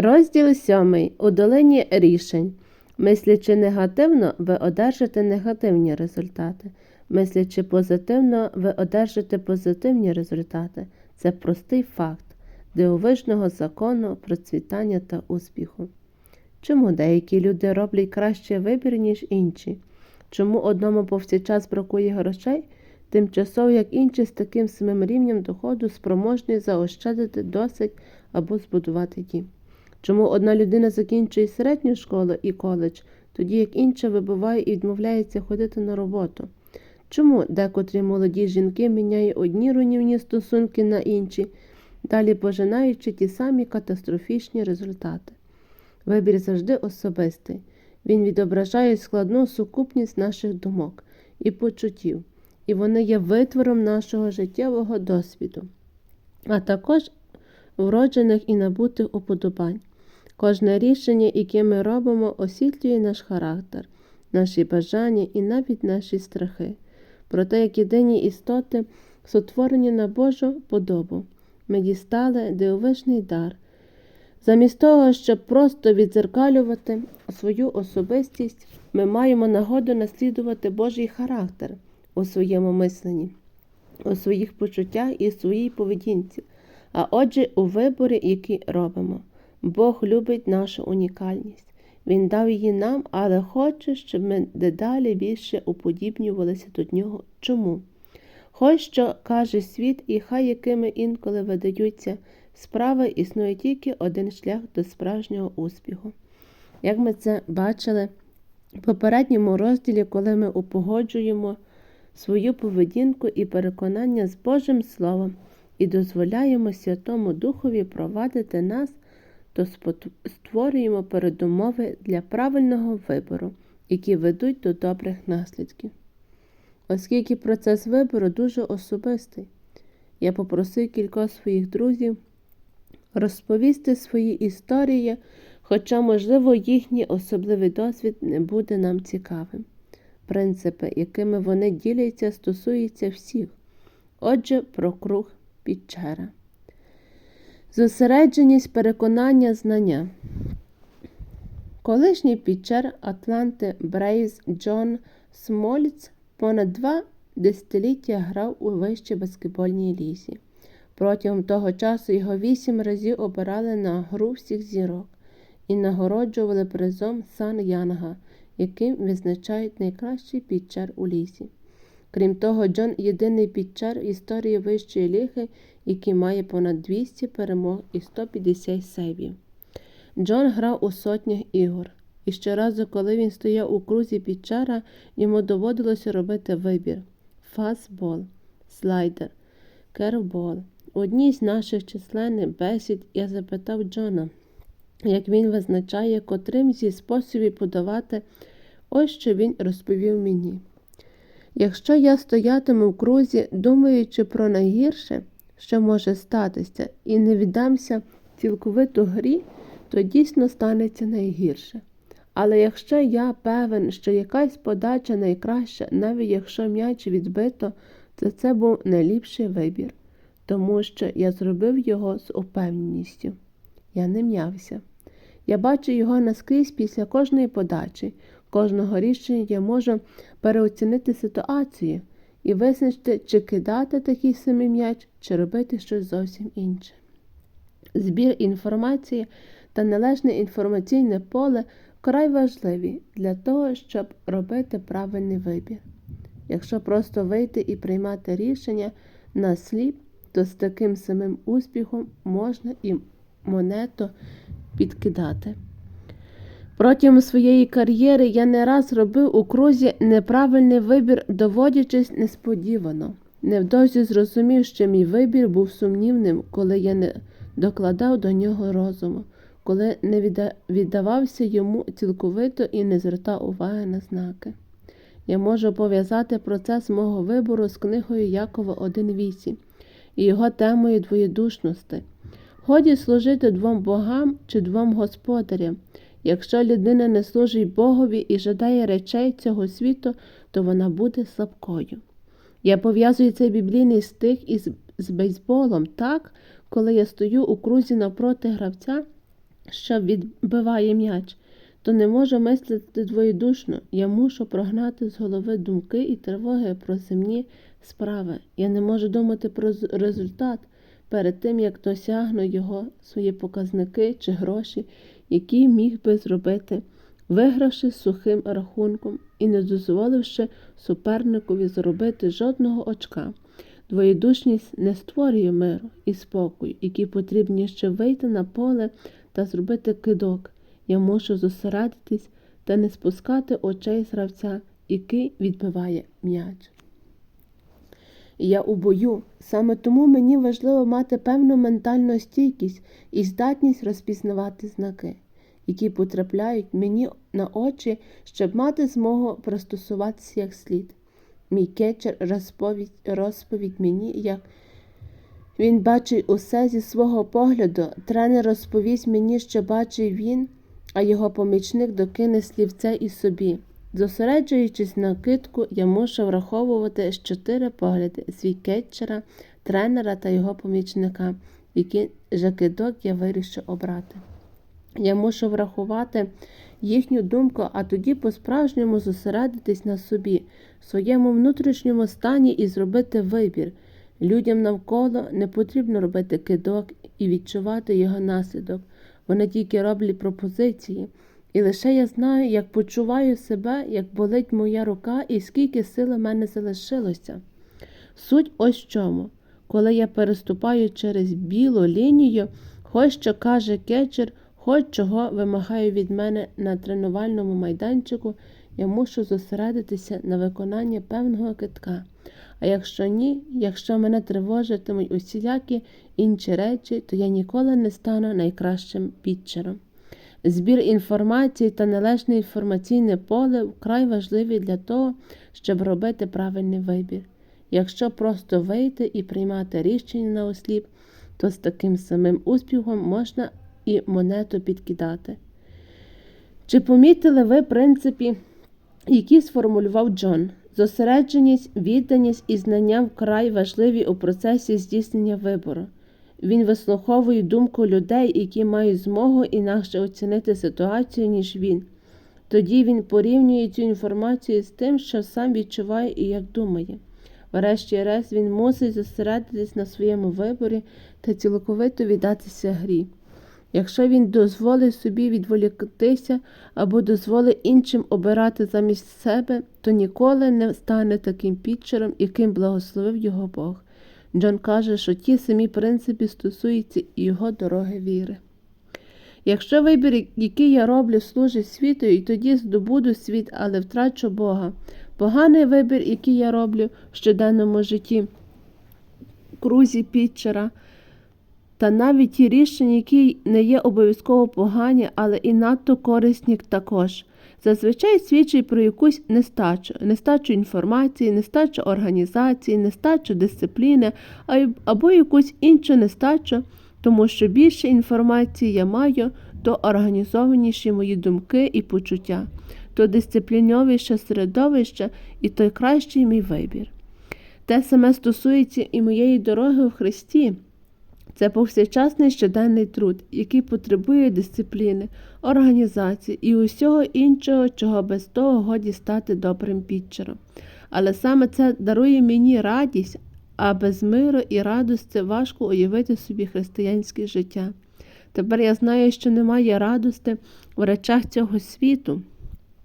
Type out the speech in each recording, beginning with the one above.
Розділ сьомий. У долині рішень. Мислячи негативно, ви одержите негативні результати. Мислячи позитивно, ви одержите позитивні результати. Це простий факт дивовижного закону процвітання та успіху. Чому деякі люди роблять кращий вибір, ніж інші? Чому одному повсякчас бракує грошей, тимчасово як інші з таким самим рівнем доходу спроможні заощадити досить або збудувати дім? Чому одна людина закінчує середню школу і коледж, тоді як інша вибуває і відмовляється ходити на роботу? Чому декотрі молоді жінки міняють одні руйнівні стосунки на інші, далі пожинаючи ті самі катастрофічні результати? Вибір завжди особистий. Він відображає складну сукупність наших думок і почуттів, і вони є витвором нашого життєвого досвіду, а також вроджених і набутих уподобань. Кожне рішення, яке ми робимо, освітлює наш характер, наші бажання і навіть наші страхи. Проте, як єдині істоти, сотворені на Божу подобу, ми дістали дивовижний дар. Замість того, щоб просто відзеркалювати свою особистість, ми маємо нагоду наслідувати Божий характер у своєму мисленні, у своїх почуттях і своїй поведінці, а отже, у виборі, який робимо. Бог любить нашу унікальність. Він дав її нам, але хоче, щоб ми дедалі більше уподібнювалися до нього. Чому? Хоч що каже світ, і хай якими інколи видаються справи, існує тільки один шлях до справжнього успіху. Як ми це бачили в попередньому розділі, коли ми упогоджуємо свою поведінку і переконання з Божим Словом і дозволяємо Святому Духові провадити нас то створюємо передумови для правильного вибору, які ведуть до добрих наслідків. Оскільки процес вибору дуже особистий, я попросив кількох своїх друзів розповісти свої історії, хоча, можливо, їхній особливий досвід не буде нам цікавим. Принципи, якими вони діляться, стосуються всіх. Отже, про круг Пітчера. Зосередженість переконання знання. Колишній пітчер Атланти Брейз Джон Смольц понад два десятиліття грав у вищій баскетбольній лізі. Протягом того часу його вісім разів обирали на гру всіх зірок і нагороджували призом Сан Янга, яким визначають найкращий пітчер у лізі. Крім того, Джон єдиний підчар в історії вищої ліги, який має понад 200 перемог і 150 сейвів. Джон грав у сотнях ігор, і щоразу, коли він стояв у крузі підчара, йому доводилося робити вибір фастбол, слайдер, кервбол. У одній з наших численних бесід я запитав Джона, як він визначає, котрим зі способів подавати, ось що він розповів мені. Якщо я стоятиму в крузі, думаючи про найгірше, що може статися, і не віддамся цілковито грі, то дійсно станеться найгірше. Але якщо я певен, що якась подача найкраща, навіть якщо м'яч відбито, то це був найліпший вибір, тому що я зробив його з упевненістю. Я не м'явся. Я бачу його наскрізь після кожної подачі, кожного рішення я можу переоцінити ситуацію і визначити, чи кидати такий самий м'яч, чи робити щось зовсім інше. Збір інформації та належне інформаційне поле вкрай важливі для того, щоб робити правильний вибір. Якщо просто вийти і приймати рішення на сліп, то з таким самим успіхом можна і монету підкидати. Протягом своєї кар'єри я не раз робив у крузі неправильний вибір, доводячись несподівано. Невдовзі зрозумів, що мій вибір був сумнівним, коли я не докладав до нього розуму, коли не віддавався йому цілковито і не звертав уваги на знаки. Я можу пов'язати процес мого вибору з книгою Якова 1.8 і його темою двоєдушності. Годі служити двом богам чи двом господарям. Якщо людина не служить Богові і жадає речей цього світу, то вона буде слабкою. Я пов'язую цей біблійний стих із з бейсболом так, коли я стою у крузі навпроти гравця, що відбиває м'яч, то не можу мислити двоєдушно. Я мушу прогнати з голови думки і тривоги про земні справи. Я не можу думати про результат перед тим, як досягну його, свої показники чи гроші, які міг би зробити, вигравши сухим рахунком і не дозволивши суперникові заробити жодного очка. Двоєдушність не створює миру і спокою, які потрібні ще вийти на поле та зробити кидок. Я мушу зосередитись та не спускати очей з гравця, який відбиває м'яч. Я у бою. Саме тому мені важливо мати певну ментальну стійкість і здатність розпізнавати знаки, які потрапляють мені на очі, щоб мати змогу пристосуватися як слід. Мій кетчер розповідь, розповідь мені, як він бачить усе зі свого погляду. Тренер розповість мені, що бачить він, а його помічник докине слівце і собі. Зосереджуючись на китку, я мушу враховувати з чотири погляди свій кетчера, тренера та його помічника, які кидок я вирішу обрати. Я мушу врахувати їхню думку, а тоді по-справжньому зосередитись на собі, своєму внутрішньому стані і зробити вибір. Людям навколо не потрібно робити кидок і відчувати його наслідок. Вони тільки роблять пропозиції. І лише я знаю, як почуваю себе, як болить моя рука і скільки сили в мене залишилося. Суть ось чому. Коли я переступаю через білу лінію, хоч що каже кетчер, хоч чого вимагає від мене на тренувальному майданчику, я мушу зосередитися на виконанні певного китка. А якщо ні, якщо мене тривожитимуть усілякі інші речі, то я ніколи не стану найкращим пітчером. Збір інформації та належне інформаційне поле вкрай важливі для того, щоб робити правильний вибір. Якщо просто вийти і приймати рішення на осліп, то з таким самим успіхом можна і монету підкидати. Чи помітили ви принципі, які сформулював Джон? Зосередженість, відданість і знання вкрай важливі у процесі здійснення вибору. Він вислуховує думку людей, які мають змогу інакше оцінити ситуацію, ніж він. Тоді він порівнює цю інформацію з тим, що сам відчуває і як думає. Врешті-решт він мусить зосередитись на своєму виборі та цілковито віддатися грі. Якщо він дозволить собі відволіктися або дозволить іншим обирати замість себе, то ніколи не стане таким пітчером, яким благословив його Бог. Джон каже, що ті самі принципи стосуються і його дороги віри. Якщо вибір, який я роблю, служить світу, і тоді здобуду світ, але втрачу Бога. Поганий вибір, який я роблю в щоденному житті, крузі пітчера, та навіть ті рішення, які не є обов'язково погані, але і надто корисні також. Зазвичай свідчить про якусь нестачу, нестачу інформації, нестачу організації, нестачу дисципліни або якусь іншу нестачу, тому що більше інформації я маю, то організованіші мої думки і почуття, то дисципліновіше середовище і той кращий мій вибір. Те саме стосується і моєї дороги в Христі. Це повсякчасний щоденний труд, який потребує дисципліни, організації і усього іншого, чого без того годі стати добрим пітчером. Але саме це дарує мені радість, а без миру і радості важко уявити собі християнське життя. Тепер я знаю, що немає радости в речах цього світу.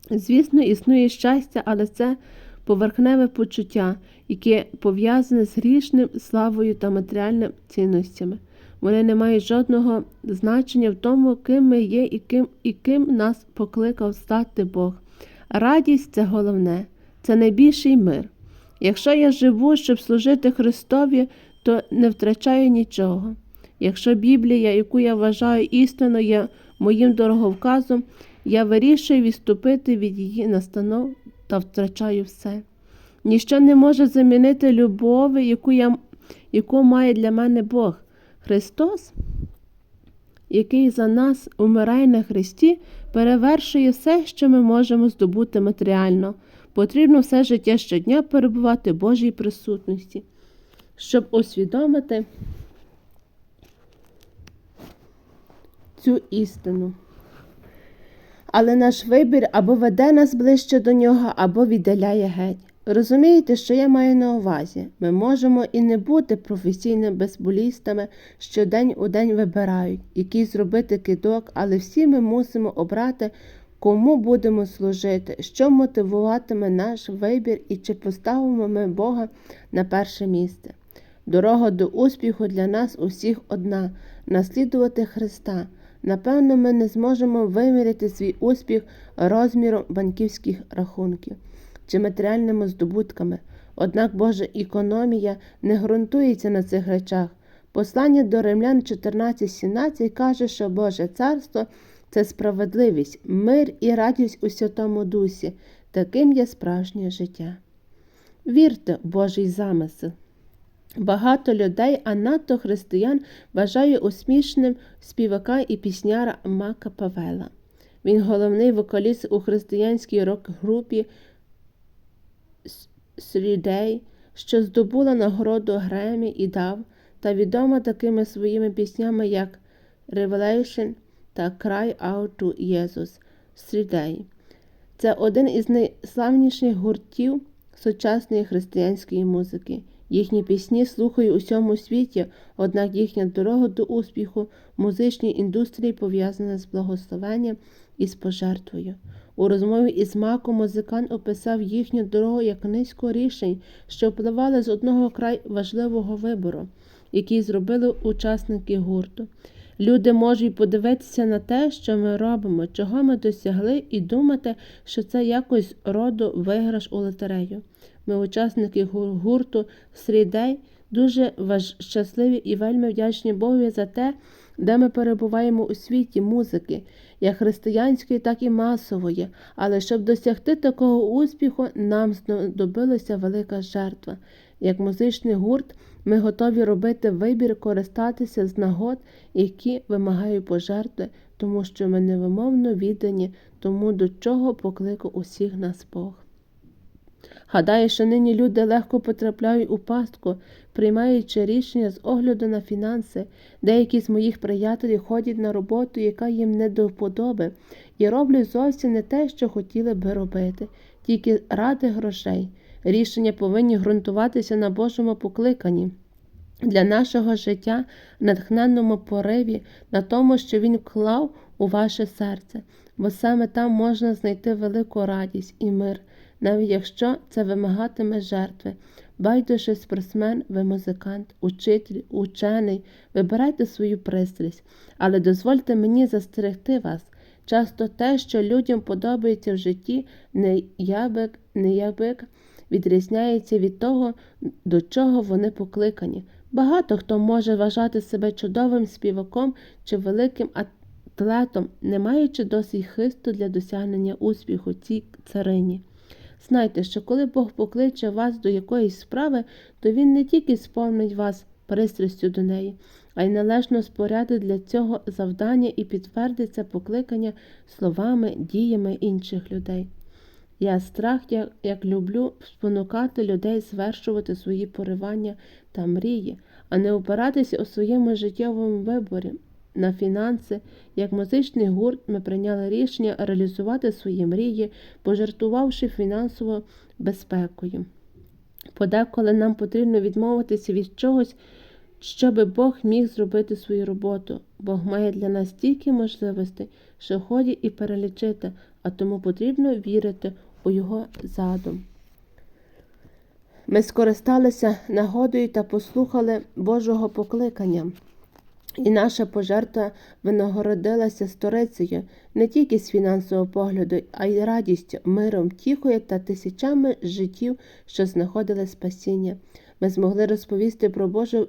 Звісно, існує щастя, але це поверхневе почуття, яке пов'язане з грішним славою та матеріальними цінностями. Вони не мають жодного значення в тому, ким ми є і ким, і ким нас покликав стати Бог. Радість це головне, це найбільший мир. Якщо я живу, щоб служити Христові, то не втрачаю нічого. Якщо Біблія, яку я вважаю істиною, є моїм дороговказом, я вирішую відступити від її настанов та втрачаю все. Ніщо не може замінити любові, яку, я, яку має для мене Бог. Христос, який за нас умирає на Христі, перевершує все, що ми можемо здобути матеріально. Потрібно все життя щодня перебувати в Божій присутності, щоб усвідомити цю істину. Але наш вибір або веде нас ближче до нього, або віддаляє геть. Розумієте, що я маю на увазі? Ми можемо і не бути професійними бейсболістами, що день у день вибирають, який зробити кидок, але всі ми мусимо обрати, кому будемо служити, що мотивуватиме наш вибір і чи поставимо ми Бога на перше місце. Дорога до успіху для нас усіх одна наслідувати Христа. Напевно, ми не зможемо виміряти свій успіх розміром банківських рахунків чи матеріальними здобутками. Однак Божа економія не ґрунтується на цих речах. Послання до римлян 14.17 каже, що Боже царство це справедливість, мир і радість у Святому Дусі. Таким є справжнє життя. Вірте в Божий замисел. Багато людей, а надто християн, вважає усмішним співака і пісняра Мака Павела. Він головний вокаліст у християнській рок-групі Срідей, що здобула нагороду Гремі і Дав, та відома такими своїми піснями, як Revelation та Cry Out to Jesus Срідей. Це один із найславніших гуртів сучасної християнської музики. Їхні пісні слухають у всьому світі, однак їхня дорога до успіху в музичній індустрії пов'язана з благословенням і з пожертвою. У розмові із Маком музикант описав їхню дорогу як низку рішень, що впливали з одного край важливого вибору, який зробили учасники гурту. Люди можуть подивитися на те, що ми робимо, чого ми досягли, і думати, що це якось роду виграш у лотерею. Ми, учасники гурту Срідей, дуже щасливі і вельми вдячні Богові за те, де ми перебуваємо у світі музики, як християнської, так і масової. Але щоб досягти такого успіху, нам знадобилася велика жертва. Як музичний гурт, ми готові робити вибір, користатися з нагод, які вимагають пожертви, тому що ми невимовно віддані тому, до чого покликав усіх нас Бог. Гадаю, що нині люди легко потрапляють у пастку, приймаючи рішення з огляду на фінанси. Деякі з моїх приятелів ходять на роботу, яка їм не до вподоби, і роблять зовсім не те, що хотіли би робити, тільки ради грошей. Рішення повинні ґрунтуватися на Божому покликанні. Для нашого життя, натхненному пориві, на тому, що Він вклав у ваше серце, бо саме там можна знайти велику радість і мир навіть якщо це вимагатиме жертви. Байдуже спортсмен, ви музикант, учитель, учений, вибирайте свою пристрасть, але дозвольте мені застерегти вас. Часто те, що людям подобається в житті, не ябик відрізняється від того, до чого вони покликані. Багато хто може вважати себе чудовим співаком чи великим атлетом, не маючи досить хисту для досягнення успіху цій царині. Знайте, що коли Бог покличе вас до якоїсь справи, то Він не тільки сповнить вас пристрастю до неї, а й належно спорядить для цього завдання і підтвердить це покликання словами, діями інших людей. Я страх, як, як люблю спонукати людей звершувати свої поривання та мрії, а не опиратися у своєму життєвому виборі на фінанси, як музичний гурт, ми прийняли рішення реалізувати свої мрії, пожертвувавши фінансово безпекою. Подеколи нам потрібно відмовитися від чогось, щоб Бог міг зробити свою роботу. Бог має для нас стільки можливостей, що ході і перелічити, а тому потрібно вірити у Його задум. Ми скористалися нагодою та послухали Божого покликання. І наша пожертва винагородилася сторицею не тільки з фінансового погляду, а й радістю, миром, тіхою та тисячами життів, що знаходили спасіння. Ми змогли розповісти про Божу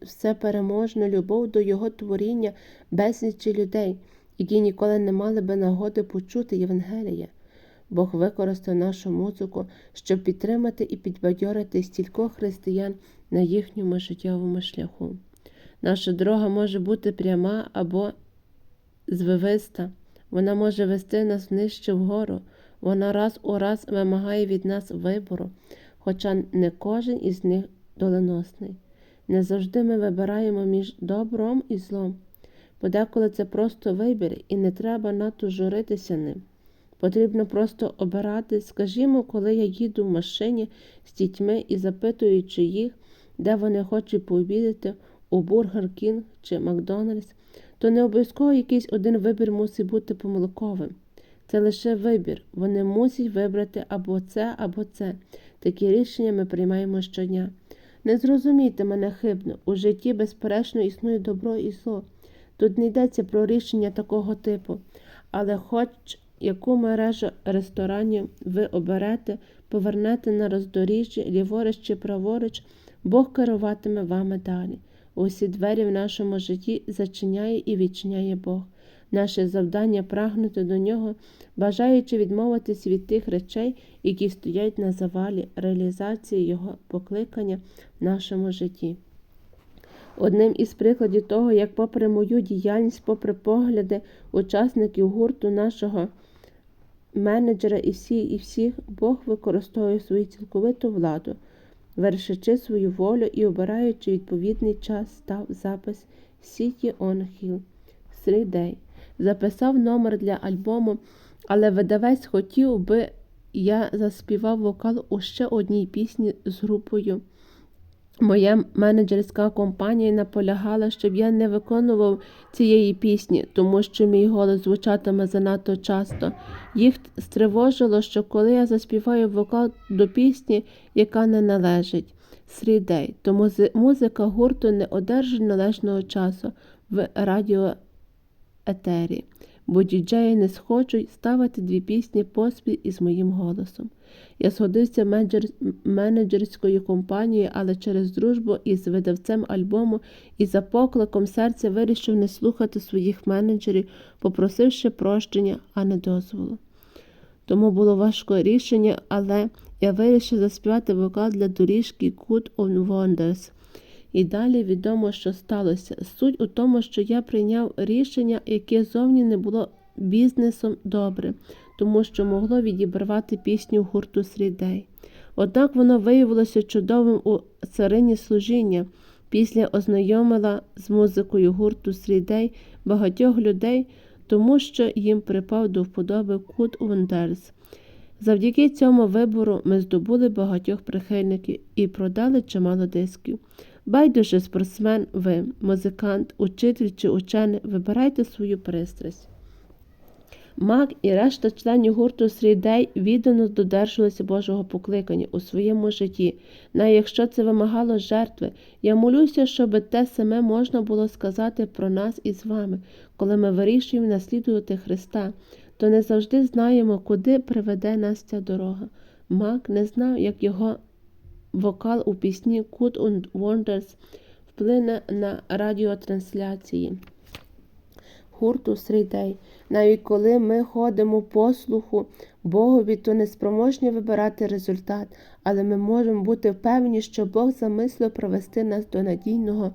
всепереможну любов до Його творіння безлічі людей, які ніколи не мали би нагоди почути Євангелія. Бог використав нашу музику, щоб підтримати і підбадьорити стількох християн на їхньому життєвому шляху. Наша дорога може бути пряма або звивиста. Вона може вести нас нижче вгору. Вона раз у раз вимагає від нас вибору, хоча не кожен із них доленосний. Не завжди ми вибираємо між добром і злом. бо деколи це просто вибір, і не треба надто журитися ним. Потрібно просто обирати, скажімо, коли я їду в машині з дітьми і запитуючи їх, де вони хочуть пообідати, у Бургер Кінг чи Макдональдс, то не обов'язково якийсь один вибір мусить бути помилковим. Це лише вибір. Вони мусять вибрати або це, або це. Такі рішення ми приймаємо щодня. Не зрозумійте мене хибно, у житті, безперечно, існує добро і зло. Тут не йдеться про рішення такого типу, але хоч яку мережу ресторанів ви оберете, повернете на роздоріжжя, ліворуч чи праворуч, Бог керуватиме вами далі. Усі двері в нашому житті зачиняє і відчиняє Бог. Наше завдання прагнути до нього, бажаючи відмовитись від тих речей, які стоять на завалі реалізації Його покликання в нашому житті. Одним із прикладів того, як, попри мою діяльність, попри погляди учасників гурту нашого менеджера і всі, і всіх, Бог використовує свою цілковиту владу, вершичи свою волю і обираючи відповідний час, став запис City on Hill Three Day. Записав номер для альбому, але видавець хотів би я заспівав вокал у ще одній пісні з групою. Моя менеджерська компанія наполягала, щоб я не виконував цієї пісні, тому що мій голос звучатиме занадто часто. Їх стривожило, що коли я заспіваю вокал до пісні, яка не належить Срідей, то музика гурту не одержить належного часу в радіоетері, бо діджеї не схочуть ставити дві пісні поспіль із моїм голосом. Я згодився менеджер... менеджерською компанією, але через дружбу із видавцем альбому і за покликом серця вирішив не слухати своїх менеджерів, попросивши прощення, а не дозволу. Тому було важко рішення, але я вирішив заспівати вокал для доріжки Good on Wonders. І далі відомо, що сталося. Суть у тому, що я прийняв рішення, яке зовні не було бізнесом добре, тому що могло відібрати пісню гурту Срідей. Однак воно виявилося чудовим у царині служіння. Після ознайомила з музикою гурту Срідей багатьох людей, тому що їм припав до вподоби Good Wonders. Завдяки цьому вибору ми здобули багатьох прихильників і продали чимало дисків. Байдуже спортсмен, ви, музикант, учитель чи учений, вибирайте свою пристрасть. Мак і решта членів гурту Срідей віддано додержувалися Божого покликання у своєму житті, навіть якщо це вимагало жертви. Я молюся, щоб те саме можна було сказати про нас із вами, коли ми вирішуємо наслідувати Христа, то не завжди знаємо, куди приведе нас ця дорога. Мак не знав, як його вокал у пісні Good and Wonders вплине на радіотрансляції гурту Срідей. Навіть коли ми ходимо по слуху Богові, то не спроможні вибирати результат, але ми можемо бути впевнені, що Бог замислив провести нас до надійного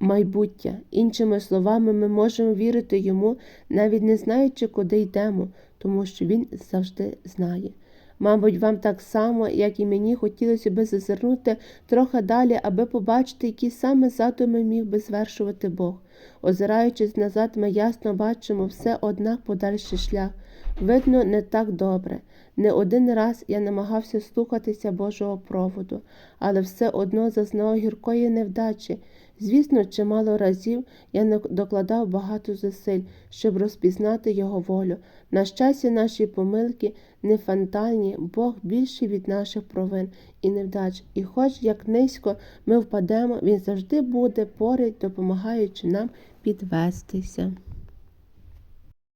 майбуття. Іншими словами, ми можемо вірити йому, навіть не знаючи, куди йдемо, тому що він завжди знає. Мабуть, вам так само, як і мені, хотілося би зазирнути трохи далі, аби побачити, які саме задуми міг би звершувати Бог. Озираючись назад, ми ясно бачимо все однак подальший шлях. Видно, не так добре. Не один раз я намагався слухатися Божого проводу, але все одно зазнав гіркої невдачі. Звісно, чимало разів я докладав багато зусиль, щоб розпізнати його волю. На щастя, наші помилки не фантальні, Бог більший від наших провин і невдач. І хоч як низько ми впадемо, Він завжди буде поряд, допомагаючи нам підвестися.